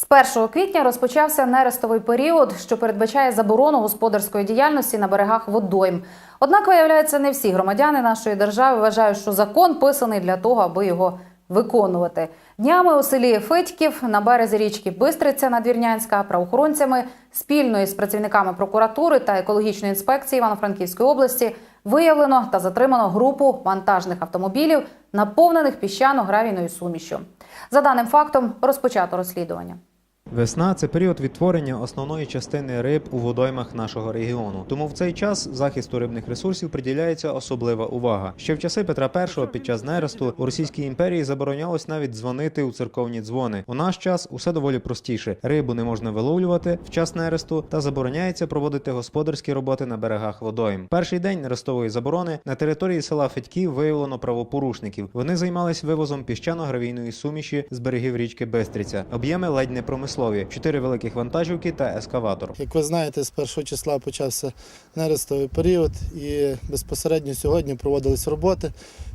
З 1 квітня розпочався нерестовий період, що передбачає заборону господарської діяльності на берегах водойм. Однак, виявляється, не всі громадяни нашої держави вважають, що закон писаний для того, аби його виконувати. Днями у селі Федьків на березі річки Бистриця Надвірнянська правоохоронцями спільно із працівниками прокуратури та екологічної інспекції Івано-Франківської області виявлено та затримано групу вантажних автомобілів, наповнених піщано-гравійною сумішю. За даним фактом розпочато розслідування. Весна це період відтворення основної частини риб у водоймах нашого регіону. Тому в цей час захисту рибних ресурсів приділяється особлива увага. Ще в часи Петра І під час нересту у Російській імперії заборонялось навіть дзвонити у церковні дзвони. У наш час усе доволі простіше. Рибу не можна виловлювати в час нересту та забороняється проводити господарські роботи на берегах водойм. Перший день нерестової заборони на території села Федьків виявлено правопорушників. Вони займались вивозом піщано-гравійної суміші з берегів річки Бестриця. Об'єми ледь не промислові: чотири великих вантажівки та ескаватор. Як ви знаєте, з першого числа почався нерестовий період і безпосередньо сьогодні проводились роботи.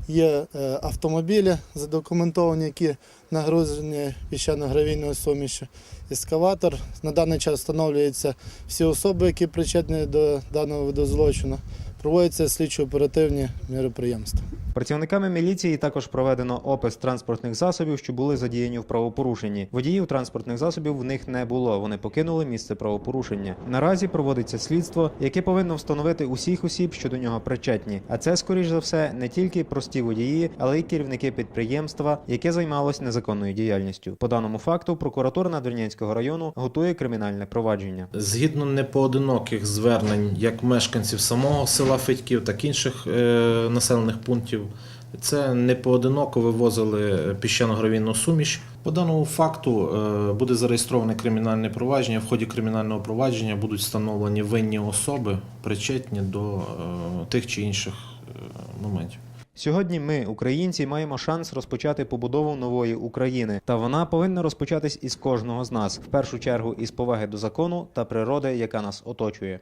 Є е, автомобілі задокументовані, які нагрузені піщано-гравійною сумішю. Ескаватор. На даний час встановлюються всі особи, які причетні до даного виду злочину. Проводяться слідчо-оперативні міроприємства. Працівниками міліції також проведено опис транспортних засобів, що були задіяні в правопорушенні. Водіїв транспортних засобів в них не було. Вони покинули місце правопорушення. Наразі проводиться слідство, яке повинно встановити усіх осіб, що до нього причетні. А це, скоріш за все, не тільки прості водії, але й керівники підприємства, яке займалось незаконною діяльністю. По даному факту прокуратура Надвірнянського району готує кримінальне провадження. Згідно непоодиноких звернень як мешканців самого села Федьків, так і інших е, населених пунктів, це непоодиноко вивозили піщано-гравійну суміш. По даному факту е, буде зареєстроване кримінальне провадження. В ході кримінального провадження будуть встановлені винні особи, причетні до е, тих чи інших е, моментів. Сьогодні ми, українці, маємо шанс розпочати побудову нової України, та вона повинна розпочатись із кожного з нас, в першу чергу із поваги до закону та природи, яка нас оточує.